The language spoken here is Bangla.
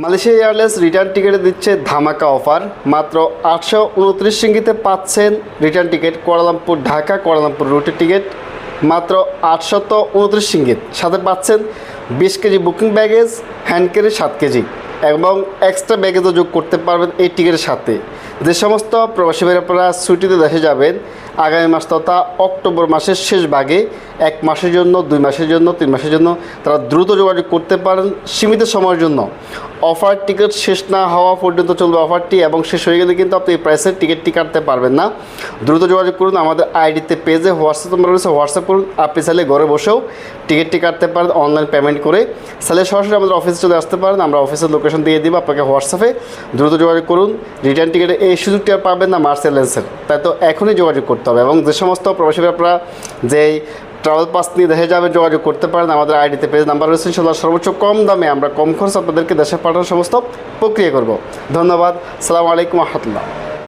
মালয়েশিয়া এয়ারলাইন্স রিটার্ন টিকিটে দিচ্ছে ধামাকা অফার। মাত্র আটশো উনত্রিশ সিঙ্গিতে পাচ্ছেন return ticket Kuala Lumpur Dhaka Kuala Lumpur রুটের টিকিট। মাত্র আটশত উনত্রিশ সিঙ্গিত। সাথে পাচ্ছেন বিশ KG booking baggage, hand carry সাত কেজি এবং এক্সট্রা ব্যাগেজও যোগ করতে পারবেন এই টিকিটের সাথে। যে সমস্ত প্রবাসী ভাইরা ছুটিতে দেশে যাবেন আগামী মাস তথা অক্টোবর মাসের শেষ ভাগে এক মাসের জন্য, দুই মাসের জন্য, তিন মাসের জন্য তারা দ্রুত যোগাযোগ করতে পারেন সীমিত সময়ের জন্য। অফার টিকিট শেষ না হওয়া পর্যন্ত চলবে অফারটি এবং শেষ হয়ে গেলে কিন্তু আপনি এই প্রাইসের টিকিটটি কাটতে পারবেন না। দ্রুত যোগাযোগ করুন, আমাদের আইডিতে পেজে হোয়াটসঅ্যাপ নম্বর রয়েছে, হোয়াটসঅ্যাপ করুন। আপনি চাইলে ঘরে বসেও টিকিটটি কাটতে পারেন, অনলাইন পেমেন্ট করে। চাইলে সরাসরি আমাদের অফিসে চলে আসতে পারেন, আমরা অফিসের লোকেশন দিয়ে দিব আপনাকে হোয়াটসঅ্যাপে। দ্রুত যোগাযোগ করুন, রিটার্ন টিকিটে এই সুযোগটি আর পাবেন না মার্চ এয়ারলাইন্সের তাই তো এখনই যোগাযোগ করতে হবে এবং যে সমস্ত প্রবাসী আপনারা যেই ট্রাভেল পাস নিয়ে দেশে যাবে যোগাযোগ করতে পারেন, আমাদের আইডিতে পেজ নাম্বার রয়েছে ইনশাল্লাহ সর্বোচ্চ কম দামে আমরা কম খরচ আপনাদেরকে দেশে পাঠানোর সমস্ত প্রক্রিয়া করব। ধন্যবাদ, সালাম আলাইকুম রহমতুল্লাহ।